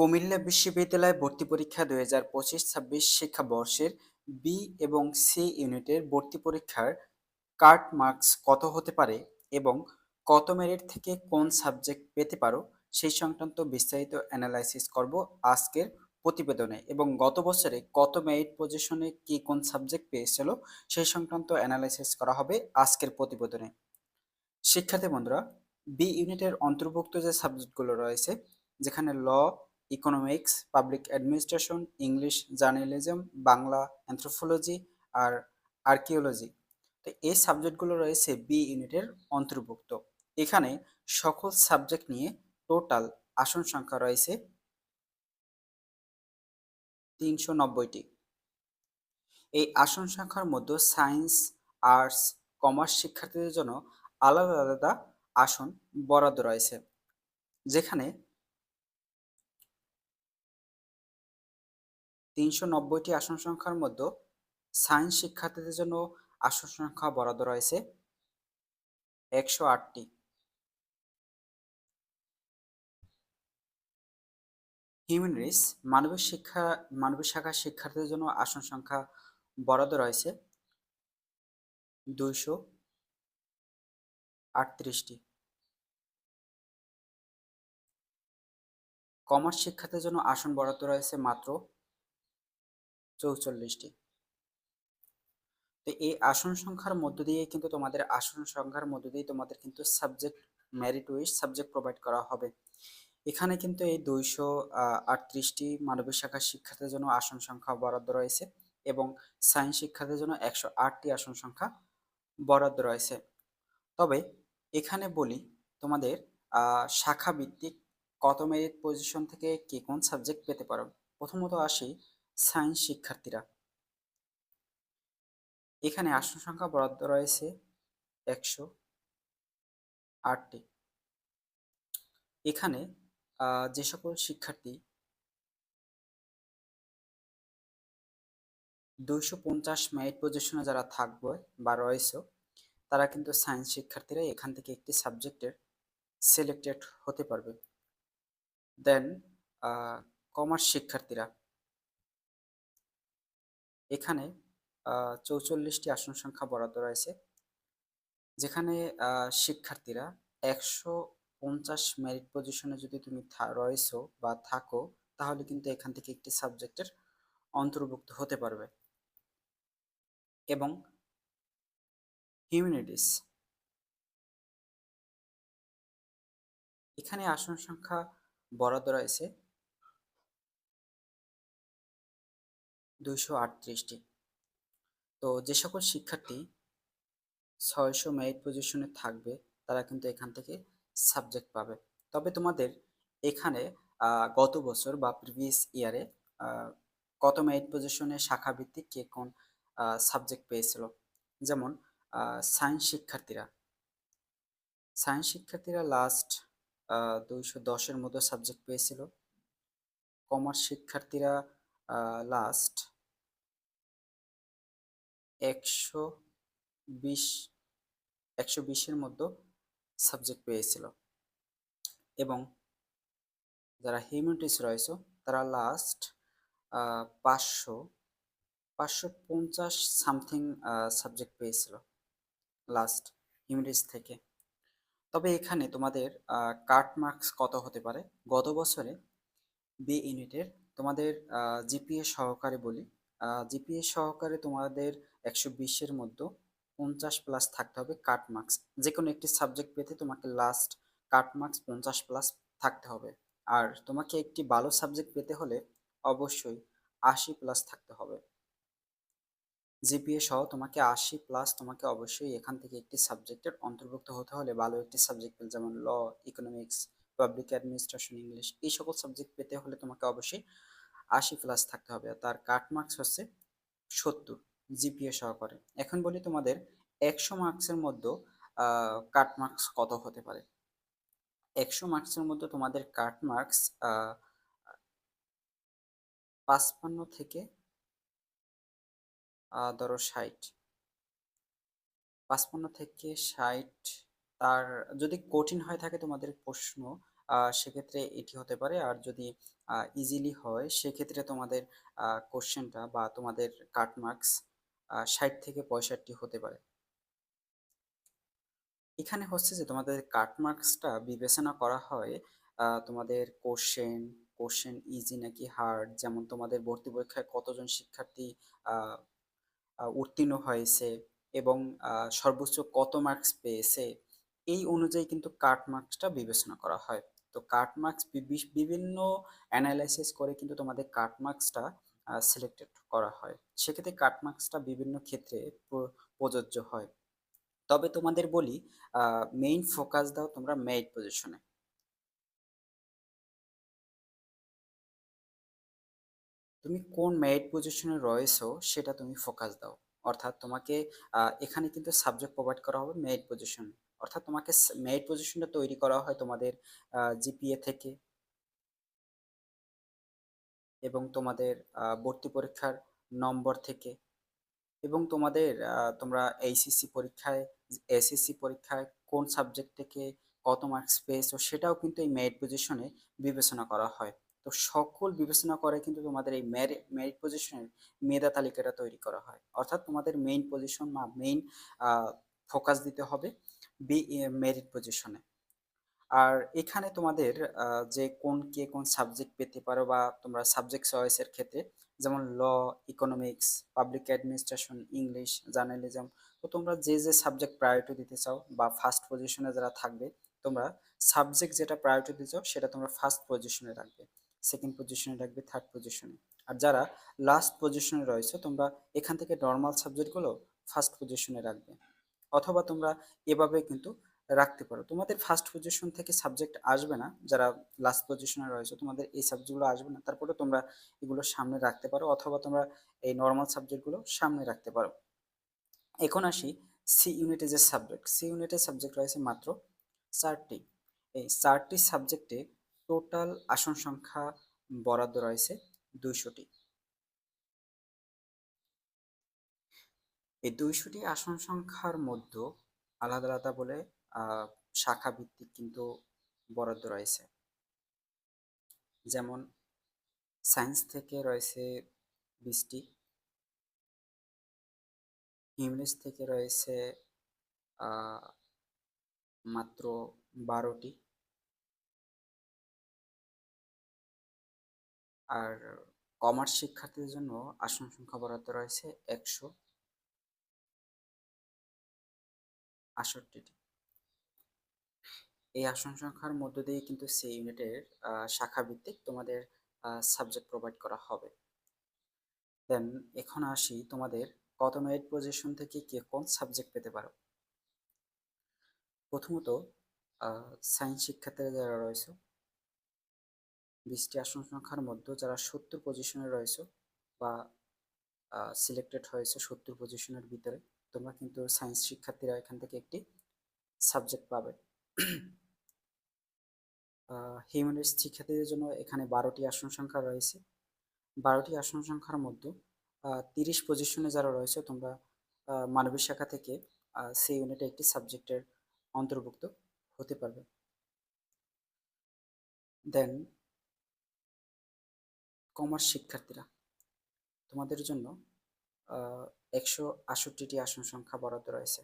কুমিল্লা বিশ্ববিদ্যালয় ভর্তি পরীক্ষা দুই হাজার পঁচিশ ছাব্বিশ শিক্ষাবর্ষের বি এবং সি ইউনিটের ভর্তি পরীক্ষার কাট মার্কস কত হতে পারে এবং কত মেরিট থেকে কোন সাবজেক্ট পেতে পারো সেই সংক্রান্ত বিস্তারিত অ্যানালাইসিস করব আজকের প্রতিবেদনে এবং গত বছরে কত মেরিট পজিশনে কি কোন সাবজেক্ট পেয়েছিল সেই সংক্রান্ত অ্যানালাইসিস করা হবে আজকের প্রতিবেদনে। শিক্ষার্থী বন্ধুরা, বি ইউনিটের অন্তর্ভুক্ত যে সাবজেক্টগুলো রয়েছে, যেখানে law economics public administration English journalism Bangla anthropology আর আর্কিওলজি তো এই সাবজেক্টগুলো রয়েছে বি ইউনিটের অন্তর্ভুক্ত। এখানে সকল সাবজেক্ট নিয়ে টোটাল আসন সংখ্যা রয়েছে তিনশো নব্বইটি। এই আসন সংখ্যার মধ্যে সায়েন্স আর্টস কমার্স শিক্ষার্থীদের জন্য আলাদা আলাদা আসন বরাদ্দ রয়েছে। যেখানে তিনশো নব্বইটি আসন সংখ্যার মধ্যে সায়েন্স শিক্ষার্থীদের জন্য আসন সংখ্যা বরাদ্দ রয়েছে একশো আটটি। হিউম্যানিটিস মানবিক শিক্ষা মানবিক শাখার শিক্ষার্থীদের জন্য আসন সংখ্যা বরাদ্দ রয়েছে দুইশো আটত্রিশটি। কমার্স শিক্ষার্থীদের জন্য আসন বরাদ্দ রয়েছে মাত্র চৌচল্লিশটি। তো এই আসন সংখ্যার মধ্য দিয়ে কিন্তু তোমাদের আসন সংখ্যার মধ্য দিয়ে তোমাদের কিন্তু subject merit wise subject provide করা হবে। এখানে কিন্তু এই দুইশো আটত্রিশটি মানবিক শাখার শিক্ষার্থীদের জন্য আসন সংখ্যা বরাদ্দ রয়েছে এবং সায়েন্স শিক্ষার্থীদের জন্য একশো আটটি আসন সংখ্যা বরাদ্দ রয়েছে। তবে এখানে বলি তোমাদের শাখা ভিত্তিক কত মেরিট পজিশন থেকে কে কোন সাবজেক্ট পেতে পারো? প্রথমত আসি সায়েন্স শিক্ষার্থীরা। এখানে আসন সংখ্যা বরাদ্দ রয়েছে একশো আটটি। এখানে যে সকল শিক্ষার্থী দুইশো পঞ্চাশ মেরিট পজিশনে যারা থাকবে বা রয়েছে, তারা কিন্তু সায়েন্স শিক্ষার্থীরা এখান থেকে একটি সাবজেক্টের সিলেক্টেড হতে পারবে। দেন কমার্স শিক্ষার্থীরা। এখানে চৌচল্লিশটি আসন সংখ্যা বরাদ্দ রয়েছে, যেখানে শিক্ষার্থীরা একশো পঞ্চাশ মেরিট পজিশনে যদি তুমি রয়েছো বা থাকো, তাহলে কিন্তু এখান থেকে একটি সাবজেক্টের অন্তর্ভুক্ত হতে পারবে। এবং হিউম্যানিটিস এখানে আসন সংখ্যা বরাদ্দ রয়েছে দুইশো আটত্রিশটি। তো যে সকল শিক্ষার্থী ছয়শো মেরিট পজিশনে থাকবে, তারা কিন্তু এখান থেকে সাবজেক্ট পাবে। তবে তোমাদের এখানে গত বছর বা প্রিভিয়াস ইয়ারে কত মেরিট পজিশনে শাখা ভিত্তিক কে কোন সাবজেক্ট পেয়েছিল? যেমন সায়েন্স শিক্ষার্থীরা। সায়েন্স শিক্ষার্থীরা লাস্ট দুইশো দশের মতো সাবজেক্ট পেয়েছিল। কমার্স শিক্ষার্থীরা লাস্ট একশো বিশ, একশো বিশের মধ্যে সাবজেক্ট পেয়েছিল। এবং যারা হিউম্যানিটিস রয়েছে, তারা লাস্ট পাঁচশো পাঁচশো পঞ্চাশ সামথিং সাবজেক্ট পেয়েছিল লাস্ট হিউম্যানিটিস থেকে। তবে এখানে তোমাদের কাট মার্কস কত হতে পারে? গত বছরে বি ইউনিটের তোমাদের জিপিএ সহকারে বলি জিপিএ সহকারে তোমাদের একশো বিশের মধ্যে পঞ্চাশ প্লাস থাকতে হবে কাট মার্কস যে কোনো একটি সাবজেক্ট পেতে তোমাকে লাস্ট কাট মার্কস পঞ্চাশ প্লাস থাকতে হবে। আর তোমাকে একটি ভালো সাবজেক্ট পেতে হলে অবশ্যই আশি প্লাস থাকতে হবে। জিপিএ সহ তোমাকে আশি প্লাস তোমাকে অবশ্যই এখান থেকে একটি সাবজেক্টের অন্তর্ভুক্ত হতে হলে ভালো একটি সাবজেক্ট পেলে যেমন law economics public administration English এই সকল সাবজেক্ট পেতে হলে তোমাকে অবশ্যই আশি প্লাস থাকতে হবে। তার কাট মার্কস হচ্ছে সত্তর। জিপিএ সহকারে। এখন বলি তোমাদের একশো মার্কসের মধ্যে কাট মার্কস কত হতে পারে? একশো মার্কসের মধ্যে তোমাদের কাট মার্কস পাঁচপান্ন থেকে ধরো ষাট। পাঁচপান্ন থেকে ষাট তার যদি কঠিন হয়ে থাকে তোমাদের প্রশ্ন সেক্ষেত্রে এটি হতে পারে। আর যদি ইজিলি হয়, সেক্ষেত্রে তোমাদের কোশ্চেনটা বা তোমাদের কাট মার্কস ষাট থেকে পঁয়ষট্টি হতে পারে। এখানে হচ্ছে যে তোমাদের কাট মার্কসটা বিবেচনা করা হয় তোমাদের কোশ্চেন কোশ্চেন ইজি নাকি হার্ড যেমন তোমাদের ভর্তি পরীক্ষায় কতজন শিক্ষার্থী উত্তীর্ণ হয়েছে এবং সর্বোচ্চ কত মার্কস পেয়েছে, এই অনুযায়ী কিন্তু কাট মার্কসটা বিবেচনা করা হয়। তো কাট মার্কস বিভিন্ন অ্যানালাইসিস করে কিন্তু তোমাদের কাট মার্কসটা সিলেক্টেড করা হয়। সেক্ষেত্রে কাট মার্কসটা বিভিন্ন ক্ষেত্রে প্রযোজ্য হয়। তবে তোমাদের বলি মেইন ফোকাস দাও তোমরা মেরিট পজিশনে তুমি কোন মেরিট পজিশনে রয়েছো সেটা তুমি ফোকাস দাও। অর্থাৎ তোমাকে এখানে কিন্তু সাবজেক্ট প্রোভাইড করা হবে মেরিট পজিশন অর্থাৎ তোমাকে মেরিট পজিশনটা তৈরি করা হয় তোমাদের জিপিএ থেকে। এবং তোমাদের ভর্তি পরীক্ষার নম্বর থেকে। এবং তোমাদের তোমরা এইচএসসি পরীক্ষায় এসএসসি পরীক্ষায় কোন সাবজেক্ট থেকে কত মার্কস পেয়েছ সেটাও কিন্তু এই মেরিট পজিশনে বিবেচনা করা হয়। তো সকল বিবেচনা করে কিন্তু তোমাদের এই মেরিট পজিশনের মেধা তালিকাটা তৈরি করা হয়। অর্থাৎ তোমাদের মেইন পজিশন বা মেইন ফোকাস দিতে হবে বি মেরিট পজিশনে আর এখানে তোমাদের যে কোন কে কোন সাবজেক্ট পেতে পারো বা তোমরা সাবজেক্ট চয়েসের ক্ষেত্রে, যেমন law economics public administration English journalism তো তোমরা যে যে সাবজেক্ট প্রায়োরিটি দিতে চাও বা ফার্স্ট পজিশনে যারা থাকবে, তোমরা সাবজেক্ট যেটা প্রায়োরিটি দিতে চাও সেটা তোমরা ফার্স্ট পজিশনে রাখবে সেকেন্ড পজিশনে রাখবে থার্ড পজিশনে আর যারা লাস্ট পজিশনে রয়েছে, তোমরা এখান থেকে নর্মাল সাবজেক্টগুলো ফার্স্ট পজিশনে রাখবে। অথবা তোমরা এভাবে কিন্তু রাখতে পারো। তোমাদের ফার্স্ট পজিশন থেকে সাবজেক্ট আসবে না, যারা লাস্ট পজিশনে রয়েছে, তোমাদের এই সাবজেক্টগুলো আসবে না তারপরে তোমরা এগুলো সামনে রাখতে পারো, অথবা তোমরা এই নর্মাল সাবজেক্টগুলো সামনে রাখতে পারো। এখন আসি সি ইউনিটে যে সাবজেক্ট সি ইউনিটের সাবজেক্ট রয়েছে মাত্র চারটি। এই চারটি সাবজেক্টে টোটাল আসন সংখ্যা বরাদ্দ রয়েছে দুইশোটি। এই দুইশোটি আসন সংখ্যার মধ্যে আলাদা আলাদা বলে শাখা ভিত্তিক কিন্তু বরাদ্দ রয়েছে। যেমন সায়েন্স থেকে রয়েছে বিশটি। ইংলিশ থেকে রয়েছে মাত্র বারোটি। আর কমার্স শিক্ষার্থীদের জন্য আসন সংখ্যা বরাদ্দ রয়েছে একশো আষট্টিটি। এই আসন সংখ্যার মধ্য দিয়ে কিন্তু সেই ইউনিটের শাখা ভিত্তিক তোমাদের সাবজেক্ট প্রোভাইড করা হবে। দেন এখন আসি তোমাদের কত মেরিট পজিশন থেকে কে কোন সাবজেক্ট পেতে পারো। প্রথমত সায়েন্স শিক্ষার্থীরা যারা রয়েছে, বিশটি আসন সংখ্যার মধ্যে যারা সত্তর পজিশনে রয়েছে বা সিলেক্টেড হয়েছে সত্তর পজিশনের ভিতরে, তোমরা কিন্তু সায়েন্স শিক্ষার্থীরা এখান থেকে একটি সাবজেক্ট পাবে। হিউম্যানিটিস শিক্ষার্থীদের জন্য এখানে বারোটি আসন সংখ্যা রয়েছে। বারোটি আসন সংখ্যার মধ্যে তিরিশ পজিশনে যারা রয়েছে, তোমরা মানবিক শাখা থেকে সেই ইউনিটে একটি সাবজেক্টের অন্তর্ভুক্ত হতে পারবে। দেন কমার্স শিক্ষার্থীরা, তোমাদের জন্য একশো আষট্টিটি আসন সংখ্যা বরাদ্দ রয়েছে।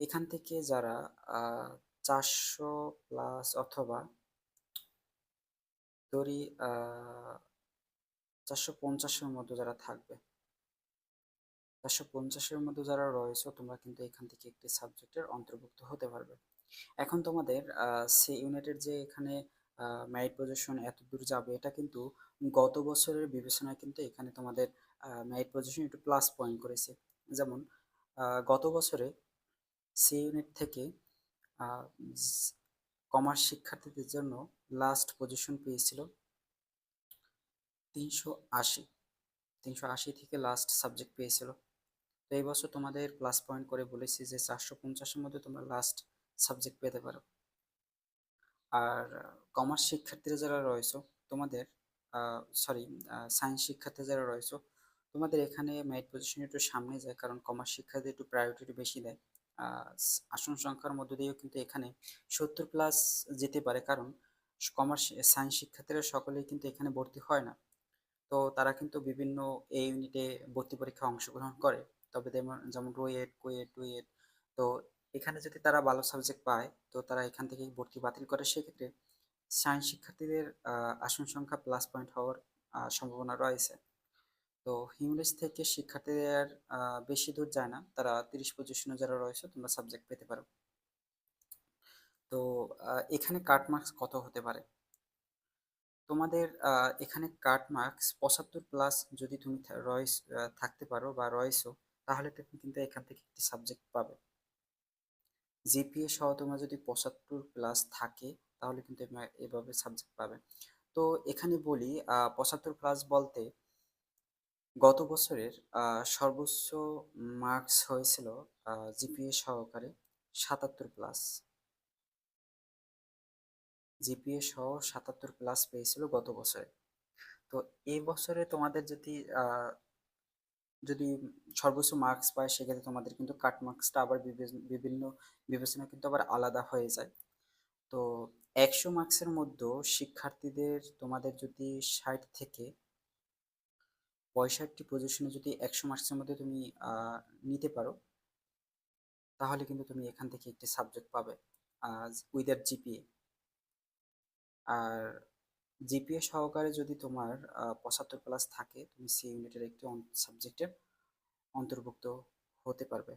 এখান থেকে যারা চারশো প্লাস অথবা ধরি চারশো পঞ্চাশের মধ্যে যারা থাকবে, চারশো পঞ্চাশের মধ্যে যারা রয়েছে, তোমরা কিন্তু এখান থেকে একটি সাবজেক্টের অন্তর্ভুক্ত হতে পারবে। এখন তোমাদের সি ইউনিটের যে এখানে মেরিট পজিশন এত দূর যাবে, এটা কিন্তু গত বছরের বিবেচনায় কিন্তু এখানে তোমাদের মেরিট পজিশন একটু প্লাস পয়েন্ট করেছে। যেমন গত বছরে সি ইউনিট থেকে কমার্স শিক্ষার্থীদের জন্য লাস্ট পজিশন পেয়েছিল তিনশো আশি। তিনশো আশি থেকে লাস্ট সাবজেক্ট পেয়েছিল। তো এই বছর তোমাদের প্লাস পয়েন্ট করে বলেছি যে চারশো পঞ্চাশের মধ্যে তোমরা লাস্ট সাবজেক্ট পেতে পারো। আর, কমার্স শিক্ষার্থীরা যারা রয়েছে, তোমাদের সরি সায়েন্স শিক্ষার্থী যারা রয়েছে, তোমাদের এখানে মেরিট পজিশন একটু সামনে যায়, কারণ কমার্স শিক্ষার্থী একটু প্রায়োরিটি বেশি দেয়। আসন সংখ্যার মধ্য দিয়েও কিন্তু এখানে সত্তর প্লাস যেতে পারে। কারণ কমার্স সায়েন্স শিক্ষার্থীরা সকলেই কিন্তু এখানে ভর্তি হয় না। তো তারা কিন্তু বিভিন্ন এই ইউনিটে ভর্তি পরীক্ষায় অংশগ্রহণ করে। তবে যেমন রোয়েট কোয়েট টুয়েট তো এখানে যদি তারা ভালো সাবজেক্ট পায়, তো তারা এখান থেকেই ভর্তি বাতিল করে। সেক্ষেত্রে সায়েন্স শিক্ষার্থীদের আসন সংখ্যা প্লাস পয়েন্ট হওয়ার সম্ভাবনা রয়েছে। তো হিউম্যানিটিস থেকে শিক্ষার্থীদের বেশি দূর যায় না। তারা তিরিশ পজিশনে যারা রয়েছে, তোমরা সাবজেক্ট পেতে পারো। তো এখানে কাট মার্কস কত হতে পারে? তোমাদের এখানে কাট মার্কস পঁচাত্তর প্লাস যদি তুমি রয়েস থাকতে পারো বা রয়েছো, তাহলে তুমি কিন্তু এখান থেকে একটি সাবজেক্ট পাবে। জিপিএ সহ তোমার যদি পঁচাত্তর প্লাস থাকে, তাহলে কিন্তু এভাবে সাবজেক্ট পাবে। তো এখানে বলি পঁচাত্তর প্লাস বলতে গত বছরের সর্বোচ্চ মার্কস হয়েছিল জিপিএ সহকারে সাতাত্তর প্লাস জিপিএ সহ সাতাত্তর প্লাস পেয়েছিল গত বছরে। তো এই বছরে তোমাদের যদি যদি সর্বোচ্চ মার্কস পায়, সেক্ষেত্রে তোমাদের কিন্তু কাট মার্কসটা আবার বিভিন্ন বিবেচনা কিন্তু আবার আলাদা হয়ে যায়। তো একশো মার্কসের মধ্যে শিক্ষার্থীদের তোমাদের যদি ষাট থেকে পঁয়ষট্টি পজিশনে যদি একশো মার্কসের মধ্যে তুমি নিতে পারো, তাহলে কিন্তু তুমি এখান থেকে একটি সাবজেক্ট পাবে উইদার জিপিএ আর জিপিএ সহকারে যদি তোমার পঁচাত্তর প্লাস থাকে, তুমি সি ইউনিটের একটি সাবজেক্টের অন্তর্ভুক্ত হতে পারবে।